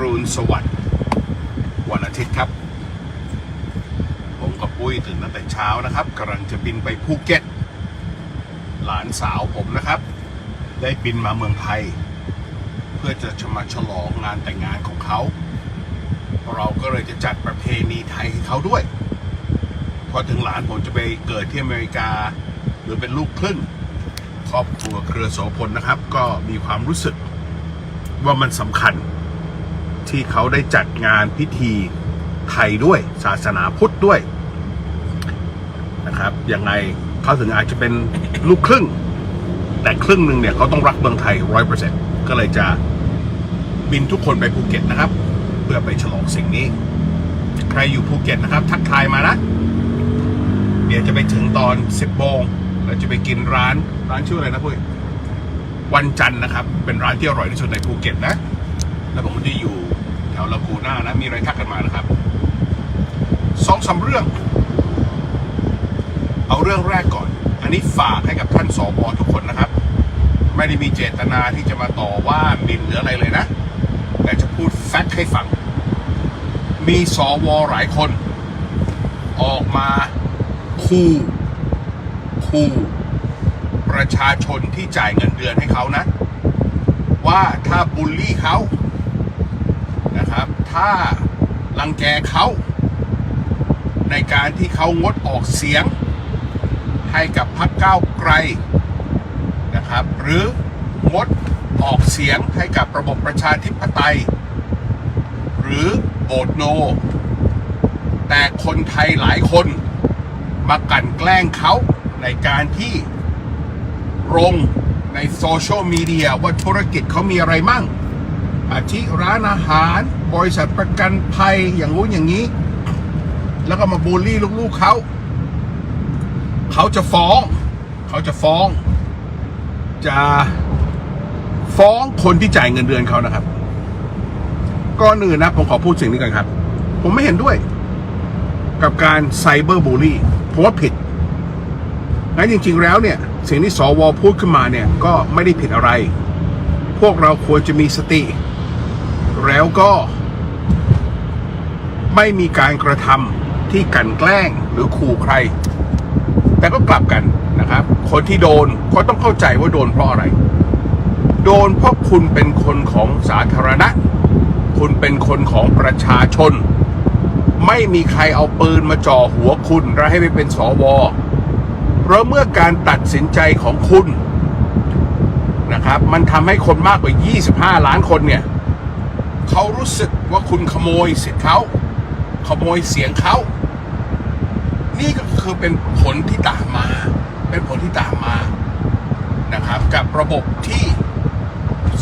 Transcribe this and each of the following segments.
รุณสวัสดิ์วันอาทิตย์ครับ ผมกับปุ้ยตื่นตั้งแต่เช้านะครับกำลังจะบินไปภูเก็ต หลานสาวผมนะครับ ได้บินมาเมืองไทย เพื่อจะจะมาฉลองงานแต่งงานของเขา เราก็เลยจะจัดประเพณีไทยให้เขาด้วยพอถึงหลานผมจะไปเกิดที่อเมริกา หรือเป็นลูกครึ่งครอบครัวเครือโสพลนะครับ ก็มีความรู้สึกว่ามันสำคัญ ที่เขาได้จัดงานพิธีไทยด้วยศาสนาพุทธด้วยนะครับยังไงเขาถึงอาจจะเป็นลูกครึ่ง แต่ครึ่งหนึ่งเนี่ยเขาต้องรักเมืองไทยร้อยเปอร์เซ็นต์ก็เลยจะบินทุกคนไปภูเก็ตนะครับ เพื่อไปฉลองสิ่งนี้ ใครอยู่ภูเก็ตนะครับ ทักทายมานะเดี๋ยวจะไปถึงตอน10โมงเราจะไปกินร้านร้านชื่ออะไรนะพุ้ยวันจันทร์นะครับ เป็นร้านที่อร่อยที่สุดในภูเก็ตนะ แล้วผมก็จะอยู่แถวลากูน่านะ มีอะไรทักกันมานะครับสองสามเรื่อง เอาเรื่องแรกก่อน อันนี้ฝากให้กับท่านสอบอทุกคนนะครับ ไม่ได้มีเจตนาที่จะมาต่อว่ามินหรืออะไรเลยนะ แต่จะพูดแฟกต์ให้ฟัง มีสอวหลายคน ออกมาคู่คู่ประชาชนที่จ่ายเงินเดือนให้เขานะ ว่าถ้าบูลลี่เขา นะครับ ถ้ารังแกเขาในการที่เขางดออกเสียง ให้กับพรรคก้าวไกลนะครับ หรืองดออกเสียงให้กับระบบประชาธิปไตย หรือโบดโน แต่คนไทยหลายคนมากันแกล้งเขาในการที่ลงในโซเชียลมีเดียว่าธุรกิจเขามีอะไรมั่ง อาทิร้านอาหาร บริษัทประกันภัยอย่างงู้นอย่างนี้ แล้วก็มาบูลลี่ลูกๆเขาเขาจะฟ้อง เขาจะฟ้อง จะฟ้องคนที่จ่ายเงินเดือนเขานะครับก่อนอื่นนะผมขอพูดสิ่งนี้ก่อนครับ ผมไม่เห็นด้วย กับการไซเบอร์บูลลี่ผมว่าผิดงั้นจริง ๆ แล้วเนี่ย สิ่งที่สวพูดขึ้นมาเนี่ย ก็ไม่ได้ผิดอะไร พวกเราควรจะมีสติ แล้วก็ ไม่มีการกระทำที่กันแกล้งหรือขู่ใคร แต่ก็กลับกันนะครับ คนที่โดนก็ต้องเข้าใจว่าโดนเพราะอะไร โดนเพราะคุณเป็นคนของสาธารณะ คุณเป็นคนของประชาชน ไม่มีใครเอาปืนมาจ่อหัวคุณและให้ไปเป็นสวเพราะเมื่อการตัดสินใจของคุณนะครับ มันทำให้คนมากกว่า 25 ล้านคนเนี่ย เขารู้สึกว่าคุณขโมยสิทธิ์เขาขโมยเสียงเขา นี่ก็คือเป็นผลที่ตามมา เป็นผลที่ตามมานะครับ กับระบบที่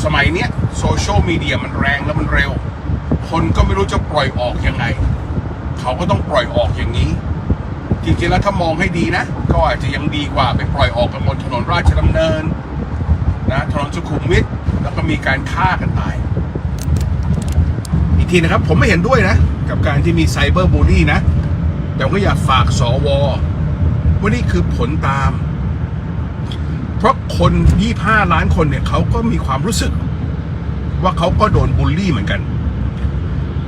สมัยเนี้ยโซเชียลมีเดียมันแรงแล้วมันเร็ว คนก็ไม่รู้จะปล่อยออกยังไง เขาก็ต้องปล่อยออกอย่างนี้ จริงๆแล้วถ้ามองให้ดีนะ ก็อาจจะยังดีกว่าไปปล่อยออกกันบนถนนราชดำเนินนะถนนสุขุมวิทแล้วก็มีการฆ่ากันตาย ทีนะครับ ผมไม่เห็นด้วยนะ กับการที่มีไซเบอร์บูลลี่นะ แต่ก็อยากฝากสวว่านี่คือผลตาม เพราะคน 25 ล้านคนเนี่ยเขาก็มีความรู้สึก ว่าเขาก็โดนบูลลี่เหมือนกัน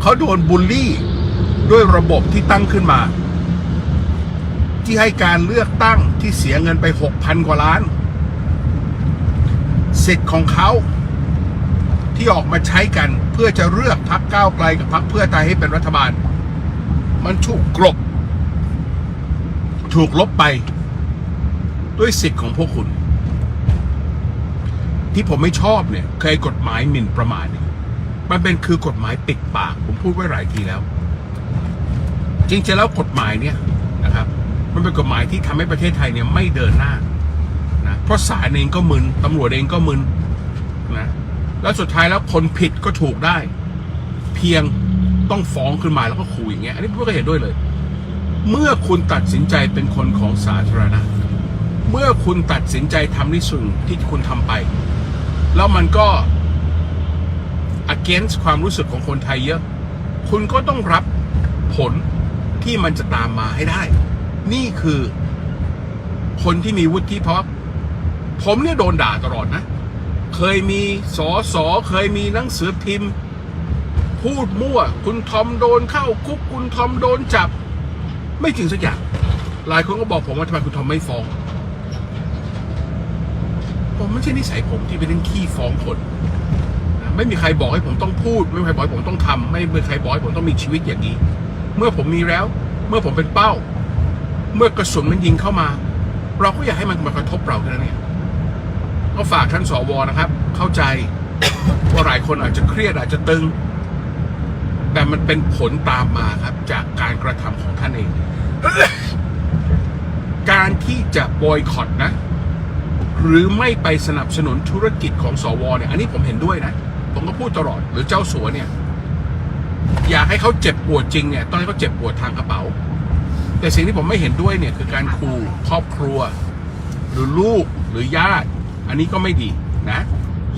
เขาโดนบูลลี่ด้วยระบบที่ตั้งขึ้นมา ที่ให้การเลือกตั้งที่เสียเงินไป 6,000 กว่าล้าน สิทธิ์ของเขา ที่ออกมาใช้กันเพื่อจะเลือกพักก้าวไกลกับพักเพื่อไทยให้เป็นรัฐบาล มันถูกกลบ ถูกลบไป ด้วยสิทธิ์ของพวกคุณ ที่ผมไม่ชอบเนี่ยเคยกฎหมายหมิ่นประมาทเนี่ยมันเป็นคือกฎหมายปิดปาก ผมพูดไว้หลายทีแล้ว จริงๆแล้วกฎหมายเนี่ยนะครับ มันเป็นกฎหมายที่ทำให้ประเทศไทยเนี่ยไม่เดินหน้านะเพราะศาลเองก็มึนตำรวจเองก็มึนนะ แล้วสุดท้ายแล้วคนผิดก็ถูกได้ เพียงต้องฟ้องขึ้นมาแล้วก็ขู่อย่างเงี้ยอันนี้ผมก็เห็นด้วยเลย เมื่อคุณตัดสินใจเป็นคนของสาธารณะ เมื่อคุณตัดสินใจทำในสิ่งที่คุณทำไป แล้วมันก็ against ความรู้สึกของคนไทยเยอะ คุณก็ต้องรับผลที่มันจะตามมาให้ได้ นี่คือคนที่มีวุฒิภาวะผมเนี่ยโดนด่าตลอดนะ เคยมีสอสอเคยมีหนังสือพิมพ์ พูดมั่ว คุณทอมโดนเข้าคุกคุณทอมโดนจับ ไม่จริงสักอย่าง หลายคนก็บอกผมว่าทำไมคุณทอมไม่ฟ้องผมไม่ใช่นิสัยผมที่ไปเล่นขี้ฟ้องคนไม่มีใครบอกให้ผมต้องพูด ไม่มีใครบอกให้ผมต้องทำไม่มีใครบอกให้ผมต้องมีชีวิตอย่างนี้ เมื่อผมมีแล้ว เมื่อผมเป็นเป้า เมื่อกระสุนมันยิงเข้ามา เราก็อยากให้มันมากระทบเราแค่นั้นเอง ก็ฝากท่านสวนะครับ เข้าใจว่าหลายคนอาจจะเครียดอาจจะตึง แต่มันเป็นผลตามมาครับ จากการกระทำของท่านเอง การที่จะบอยคอตนะ หรือไม่ไปสนับสนุนธุรกิจของสวเนี่ย อันนี้ผมเห็นด้วยนะ ผมก็พูดตลอด หรือเจ้าสัวเนี่ย อยากให้เขาเจ็บปวดจริงเนี่ยต้องให้เขาเจ็บปวดทางกระเป๋า แต่สิ่งที่ผมไม่เห็นด้วยเนี่ยคือการขู่ครอบครัว หรือลูกหรือญาติ อันนี้ก็ไม่ดีนะ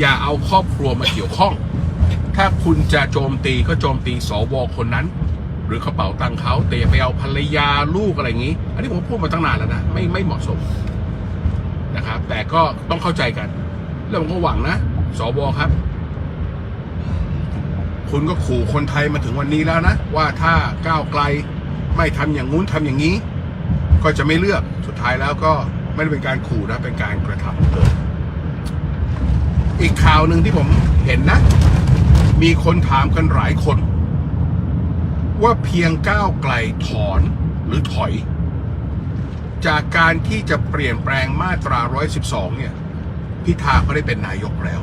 อย่าเอาครอบครัวมาเกี่ยวข้อง ถ้าคุณจะโจมตีก็โจมตีสวคนนั้น หรือกระเป๋าตังค์เขาแต่อย่าไปเอาภรรยาลูกอะไรอย่างนี้ อันนี้ผมพูดมาตั้งนานแล้วนะไม่ไม่เหมาะสมนะครับ แต่ก็ต้องเข้าใจกัน แล้วผมก็หวังนะสวครับ คุณก็ขู่คนไทยมาถึงวันนี้แล้วนะ ว่าถ้าก้าวไกลไม่ทำอย่างงู้นทำอย่างนี้ ก็จะไม่เลือกสุดท้ายแล้วก็ไม่ได้เป็นการขู่นะเป็นการกระทำเลย อีกข่าวหนึ่งที่ผมเห็นนะ มีคนถามกันหลายคน ว่าเพียงก้าวไกลถอนหรือถอย จากการที่จะเปลี่ยนแปลงมาตรา 112 เนี่ย พิธาก็ได้เป็นนายกแล้ว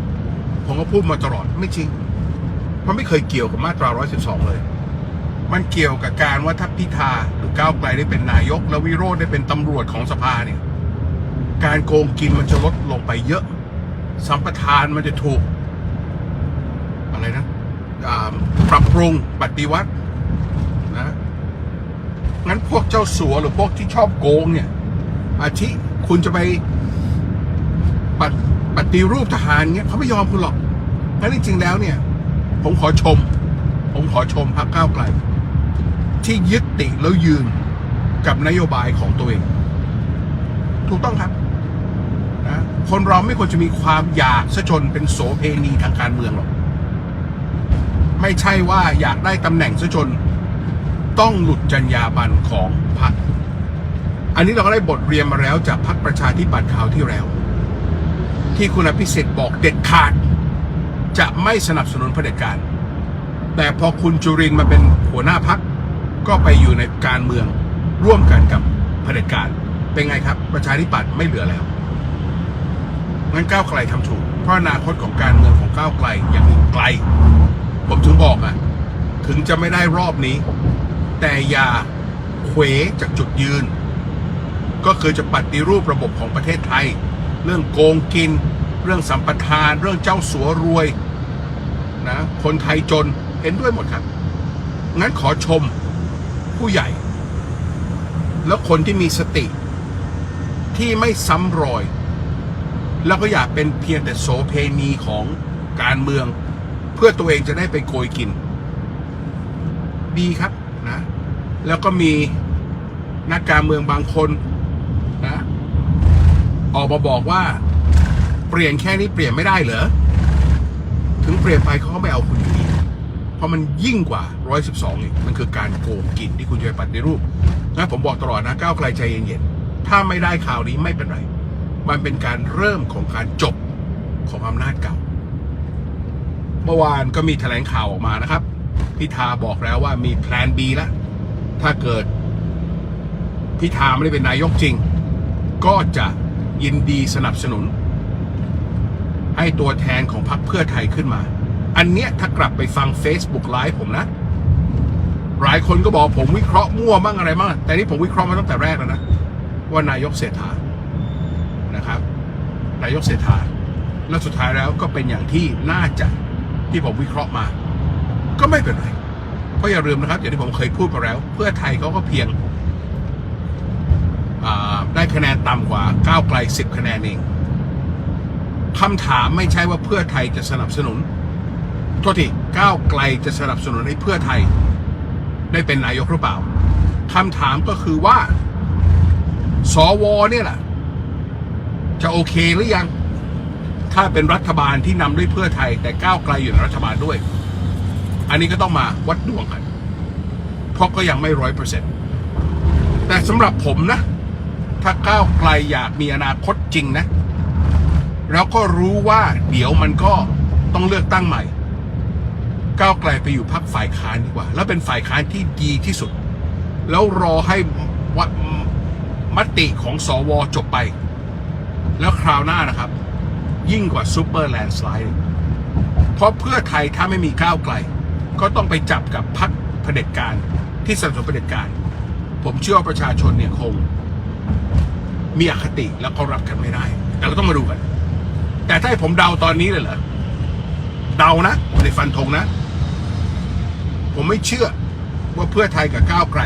ผมก็พูดมาตลอดไม่จริงเพราะไม่เคยเกี่ยวกับมาตรา 112 เลย มันเกี่ยวกับการว่าถ้าพิธาหรือก้าวไกลได้เป็นนายก แล้ววิโรจน์ได้เป็นตำรวจของสภาเนี่ย การโกงกินมันจะลดลงไปเยอะ สัมปทานมันจะถูก อะไรนะปรับปรุงปฏิวัตินะงั้นพวกเจ้าสัวหรือพวกที่ชอบโกงเนี่ย อาทิคุณจะไปปฏิปฏิรูปทหารเงี้ยเขาไม่ยอมคุณหรอกงั้นจริงๆแล้วเนี่ย ผมขอชม ผมขอชมพรรคก้าวไกล ที่ยึดติดแล้วยืนกับนโยบายของตัวเอง ถูกต้องครับ นะคนเราไม่ควรจะมีความอยากซะจนเป็นโสเพณีทางการเมืองหรอก ไม่ใช่ว่าอยากได้ตำแหน่งซะจนต้องหลุดจรรยาบรรณของพรรคอันนี้เราก็ได้บทเรียนมาแล้วจากพรรคประชาธิปัตย์ข่าวที่แล้ว ที่คุณอภิสิทธิ์บอกเด็ดขาด จะไม่สนับสนุนเผด็จการ แต่พอคุณจุรินมาเป็นหัวหน้าพักก็ไปอยู่ในการเมืองร่วมกันกับเผด็จการ เป็นไงครับ ประชาธิปัตย์ไม่เหลือแล้ว งั้นก้าวไกลทำถูก เพราะอนาคตของการเมืองของก้าวไกลยังอีกไกล ผมถึงบอกอะถึงจะไม่ได้รอบนี้ แต่อย่าเขวจากจุดยืน ก็คือจะปฏิรูประบบของประเทศไทย เรื่องโกงกิน เรื่องสัมปทาน เรื่องเจ้าสัวรวยนะคนไทยจนเห็นด้วยหมดครับ งั้นขอชมผู้ใหญ่ แล้วคนที่มีสติ ที่ไม่ซ้ำรอย แล้วก็อยากเป็นเพียงแต่โสเพณีของการเมือง เพื่อตัวเองจะได้ไปโกยกิน ดีครับนะ แล้วก็มีนักการเมืองบางคนนะออกมาบอกว่า เปลี่ยนแค่นี้เปลี่ยนไม่ได้เหรอ ถึงเปลี่ยนไปเขาไม่เอาคุณอยู่ดีเพราะมันยิ่งกว่า 112อีกมันคือการโกงกินที่คุณจะไปปฏิรูปนะผมบอกตลอดนะก้าวไกลใจเย็นๆถ้าไม่ได้ข่าวนี้ไม่เป็นไร มันเป็นการเริ่มของการจบของอำนาจเก่า เมื่อวานก็มีแถลงข่าวออกมานะครับ พิธาบอกแล้วว่ามีแพลน B แล้ว ถ้าเกิด พิธาไม่ได้เป็นนายกจริง ก็จะยินดีสนับสนุน ให้ตัวแทนของพรรคเพื่อไทยขึ้นมา อันเนี้ยถ้ากลับไปฟัง Facebook ไลฟ์ผมนะหลายคนก็บอกผมวิเคราะห์มั่วบ้างอะไรบ้างแต่นี่ผมวิเคราะห์มาตั้งแต่แรกแล้วนะ ว่านายกเศรษฐา นะครับนายกเศรษฐาแล้วสุดท้ายแล้วก็เป็นอย่างที่น่าจะที่ผมวิเคราะห์มา ก็ไม่เป็นไรเพราะอย่าลืมนะครับ อย่างที่ผมเคยพูดมาแล้ว เพื่อไทยเขาก็เพียงได้คะแนนต่ำกว่าก้าวไกลสิบคะแนนเองคำถามไม่ใช่ว่าเพื่อไทยจะสนับสนุนโทษทีก้าวไกลจะสนับสนุนให้เพื่อไทย ได้เป็นนายกหรือเปล่าคำถามก็คือว่า สวเนี่ยแหละ จะโอเคหรือยัง ถ้าเป็นรัฐบาลที่นำด้วยเพื่อไทย แต่ก้าวไกลอยู่ในรัฐบาลด้วย อันนี้ก็ต้องมาวัดดวงกันเพราะก็ยังไม่ร้อยเปอร์เซ็นต์แต่สำหรับผมนะ ถ้าก้าวไกลอยากมีอนาคตจริงนะ แล้วก็รู้ว่าเดี๋ยวมันก็ต้องเลือกตั้งใหม่ ก้าวไกลไปอยู่พักฝ่ายค้านดีกว่า แล้วเป็นฝ่ายค้านที่ดีที่สุด แล้วรอให้วัดมติของสวจบไป แล้วคราวหน้านะครับ ยิ่งกว่าซูเปอร์แลนด์สไลด์เพราะเพื่อไทยถ้าไม่มีก้าวไกล ก็ต้องไปจับกับพรรคเผด็จการที่สนับสนุนเผด็จการ ผมเชื่อว่าประชาชนเนี่ยคง มีอคติแล้วก็รับกันไม่ได้ แต่เราต้องมาดูกัน แต่ถ้าให้ผมเดาตอนนี้เลยเหรอเดานะไม่ได้ฟันธงนะ ผมไม่เชื่อว่าเพื่อไทยกับก้าวไกล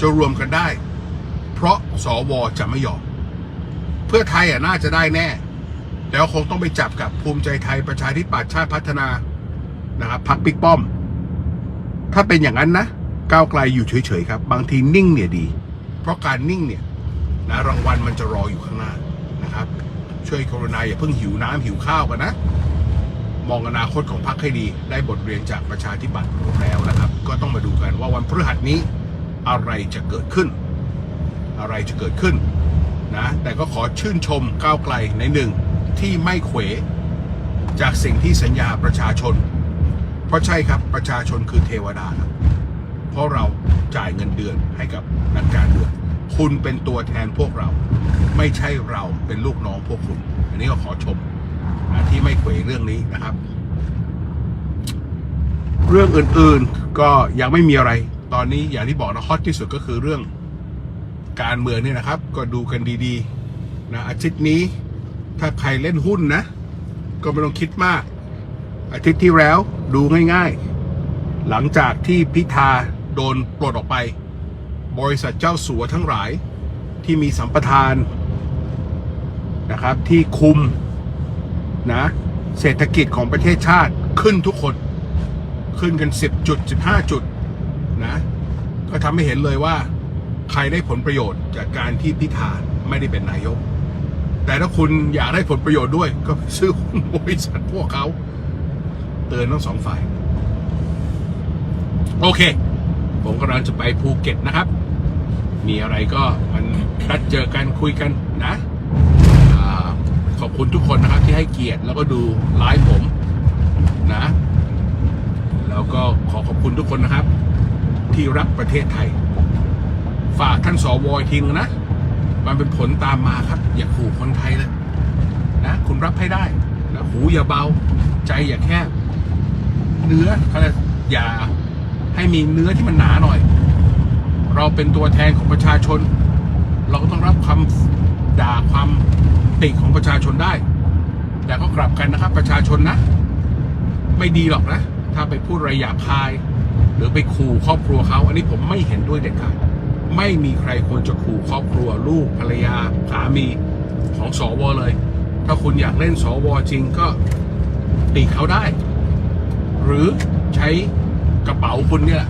จะรวมกันได้ เพราะสวจะไม่ยอม พื่อไทยอะน่าจะได้แน่ แล้วคงต้องไปจับกับภูมิใจไทยประชาธิปัตย์ชาติพัฒนานะครับพักปิ๊กป้อม ถ้าเป็นอย่างนั้นนะก้าวไกลอยู่เฉยๆครับ บางทีนิ่งเนี่ยดี เพราะการนิ่งเนี่ยนะรางวัลมันจะรออยู่ข้างหน้านะครับ ช่วยกรุณาอย่าเพิ่งหิวน้ำหิวข้าวกันนะ มองอนาคตของพรรคให้ดี ได้บทเรียนจากประชาธิปัตย์แล้วนะครับ ก็ต้องมาดูกันว่าวันพฤหัสนี้อะไรจะเกิดขึ้น อะไรจะเกิดขึ้น นะแต่ก็ขอชื่นชมก้าวไกลในหนึ่งที่ไม่เขวจากสิ่งที่สัญญาประชาชน เพราะใช่ครับประชาชนคือเทวดาครับเพราะเราจ่ายเงินเดือนให้กับนักการเมืองคุณเป็นตัวแทนพวกเรา ไม่ใช่เราเป็นลูกน้องพวกคุณ อันนี้ก็ขอชมที่ไม่เขวเรื่องนี้นะครับ เรื่องอื่นๆก็ยังไม่มีอะไร ตอนนี้อย่างที่บอกนะฮอตที่สุดก็คือเรื่อง การเมืองเนี่ยนะครับ ก็ดูกันดีๆนะอาทิตย์นี้ถ้าใครเล่นหุ้นนะ ก็ไม่ต้องคิดมาก อาทิตย์ที่แล้วดูง่ายๆ หลังจากที่พิธาโดนปลดออกไป บริษัทเจ้าสัวทั้งหลายที่มีสัมปทานนะครับ ที่คุมนะเศรษฐกิจของประเทศชาติขึ้นทุกคน ขึ้นกัน 10 จุด 15 จุดนะก็ทำให้เห็นเลยว่า ใครได้ผลประโยชน์จากการที่พิธาไม่ได้เป็นนายก แต่ถ้าคุณอยากได้ผลประโยชน์ด้วย ก็ไปซื้อหุ้นบริษัทพวกเขาเตือนทั้งสองฝ่าย โอเค ผมกำลังจะไปภูเก็ตนะครับ มีอะไรก็มันนัดเจอกันคุยกันนะอขอบคุณทุกคนนะครับที่ให้เกียรติแล้วก็ดูไลฟ์ผมนะ แล้วก็ขอขอบคุณทุกคนนะครับ ที่รักประเทศไทย ฝากท่านสวอทีนึงนะ มันเป็นผลตามมาครับ อย่าขู่คนไทยเลยนะคุณรับให้ได้นะหูอย่าเบา ใจอย่าแคบเนื้ออะไรอย่าให้มีเนื้อที่มันหนาหน่อย เราเป็นตัวแทนของประชาชน เราก็ต้องรับคำด่าความติของประชาชนได้ แต่ก็กลับกันนะครับ ประชาชนนะ ไม่ดีหรอกนะ ถ้าไปพูดอะไรหยาบคาย หรือไปขู่ครอบครัวเขา อันนี้ผมไม่เห็นด้วยเด็ดขาด ไม่มีใครควรจะขู่ครอบครัวลูกภรรยาสามีของสวเลย ถ้าคุณอยากเล่นสวจริงก็ติเขาได้ หรือใช้กระเป๋าคุณเนี่ย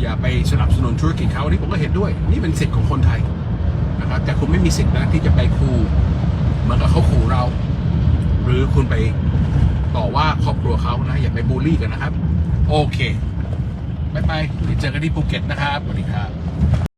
อย่าไปสนับสนุนธุรกิจเขาอันนี้ผมก็เห็นด้วย นี่เป็นสิทธิ์ของคนไทยนะครับแต่คุณไม่มีสิทธิ์นะที่จะไปขู่เหมือนกับเขาขู่เรา หรือคุณไปต่อว่าครอบครัวเขานะอย่าไปบูลลี่กันนะครับ โอเคบายบายเดี๋ยวเจอกันที่ภูเก็ตนะครับสวัสดีครับ